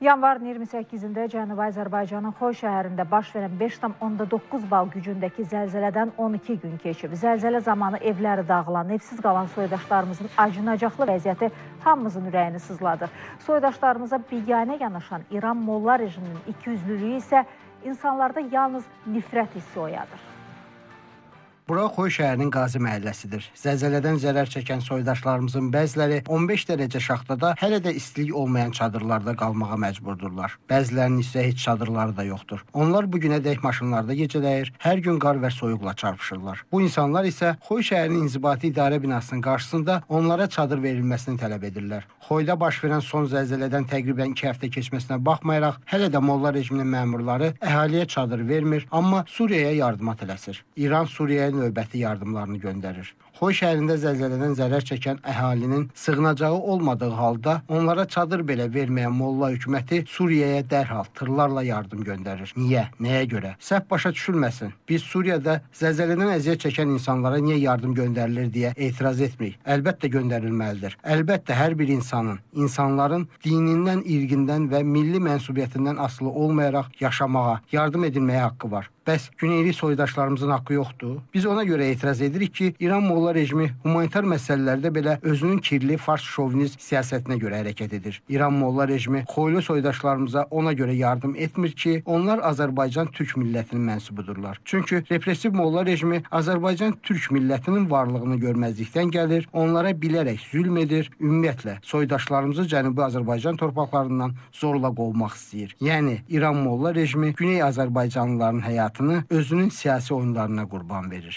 Yanvarın 28-də Cənubi Azərbaycanın Xoy şəhərində baş verən 5,9 bal gücündəki zəlzələdən 12 gün keçib. Zəlzələ zamanı evləri dağılan, evsiz qalan soydaşlarımızın acınacaqlı vəziyyəti hamımızın ürəyini sızladır. Soydaşlarımıza biganə yanaşan İran molla rejiminin ikiyüzlülüyü isə insanlarda yalnız nifrət hissi oyadır. Bura Xoy şəhərinin Qazi məhəlləsidir. Zəlzələdən zərər çəkən soydaşlarımızın bəziləri 15 dərəcə şaxtada hələ də istilik olmayan çadırlarda qalmağa məcburdurlar. Bəzilərinin isə heç çadırları da yoxdur. Onlar bu günədək maşınlarda gecələyir, hər gün qar və soyuqla çarpışırlar. Bu insanlar isə Xoy şəhərinin inzibati idarə binasının qarşısında onlara çadır verilməsini tələb edirlər. Xoyda baş verən son zəlzələdən təqribən 2 həftə keçməsinə baxmayaraq, hələ də molla rejiminin məmurları əhaliyə çadır vermir, amma Suriyaya yardıma tələsir. İran Suriyaya növbəti yardımlarını göndərir. Xoy şəhərində zəlzələdən zərər çəkən əhalinin sığınacağı olmadığı halda onlara çadır belə verməyən molla hökuməti Suriyaya dərhal tırlarla yardım göndərir. Niyə? Nəyə görə? Səhv başa düşülməsin. Biz Suriyada zəlzələdən əziyyət çəkən insanlara niyə yardım göndərilir deyə etiraz etmirik. Əlbəttə göndərilməlidir. Əlbəttə hər bir insanın, insanların dinindən, irqindən və milli mənsubiyyətindən asılı olmayaraq yaşamağa, yardım edilməyə haqqı var. Bəs güneyli soydaşlarımızın haqqı yoxdur? Biz ona görə etiraz edirik ki, İran molla rejimi humanitar məsələlərdə belə özünün kirli fars şovinist siyasətinə görə hərəkət edir. İran molla rejimi xoylu soydaşlarımıza ona görə yardım etmir ki, onlar Azərbaycan türk millətinin mənsubudurlar. Çünki repressiv molla rejimi Azərbaycan türk millətinin varlığını görməzlikdən gəlir, onlara bilərək zülm edir, ümumiyyətlə soydaşlarımızı Cənubi Azərbaycan torpaqlarından zorla qovmaq istəyir. Yəni İran molla rejimi Güney Azərbaycanlıların həyatını özünün siyasi oyunlarına qurban verir.